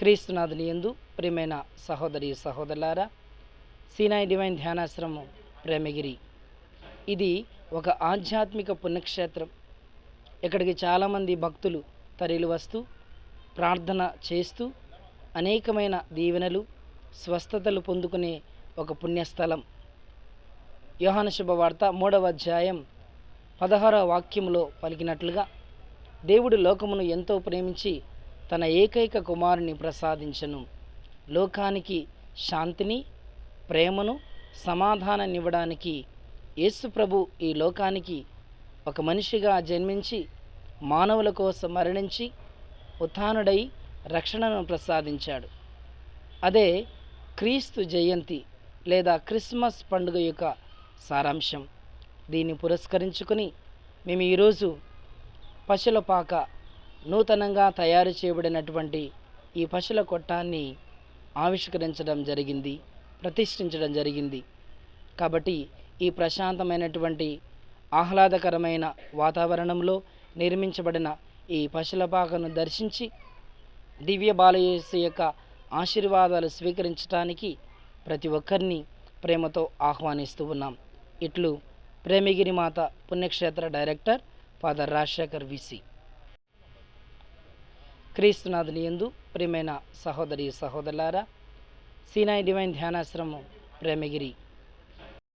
క్రీస్తునాథుని ఎందు ప్రియమైన సహోదరి సహోదరులారా సీనాయి డివైన్ ధ్యానాశ్రమం ప్రేమగిరి. ఇది ఒక ఆధ్యాత్మిక పుణ్యక్షేత్రం. ఇక్కడికి చాలామంది భక్తులు తరలి వస్తూ ప్రార్థన చేస్తూ అనేకమైన దీవెనలు స్వస్థతలు పొందుకునే ఒక పుణ్యస్థలం. యోహాను శుభవార్త మూడవ అధ్యాయం పదహారవ వాక్యములో పలికినట్లుగా దేవుడు లోకమును ఎంతో ప్రేమించి తన ఏకైక కుమారుని ప్రసాదించను. లోకానికి శాంతిని ప్రేమను సమాధానాన్నివ్వడానికి యేసుప్రభు ఈ లోకానికి ఒక మనిషిగా జన్మించి మానవుల కోసం మరణించి ఉత్థానుడై రక్షణను ప్రసాదించాడు. అదే క్రీస్తు జయంతి లేదా క్రిస్మస్ పండుగ యొక్క సారాంశం. దీన్ని పురస్కరించుకొని మేము ఈరోజు పశులపాక నూతనంగా తయారు చేయబడినటువంటి ఈ పశుల కొట్టాన్ని ఆవిష్కరించడం జరిగింది ప్రతిష్ఠించడం జరిగింది. కాబట్టి ఈ ప్రశాంతమైనటువంటి ఆహ్లాదకరమైన వాతావరణంలో నిర్మించబడిన ఈ పశుల పాకను దర్శించి దివ్య బాలయేసు యొక్క ఆశీర్వాదాలు స్వీకరించడానికి ప్రతి ఒక్కరిని ప్రేమతో ఆహ్వానిస్తూ ఉన్నాం. ఇట్లు ప్రేమిగిరి మాత పుణ్యక్షేత్ర డైరెక్టర్ ఫాదర్ రాజశేఖర్ విసి క్రీస్తునాథుని ఎందు ప్రియమైన సహోదరి సహోదరులారా సీనాయి డివైన్ ధ్యానాశ్రమం ప్రేమగిరి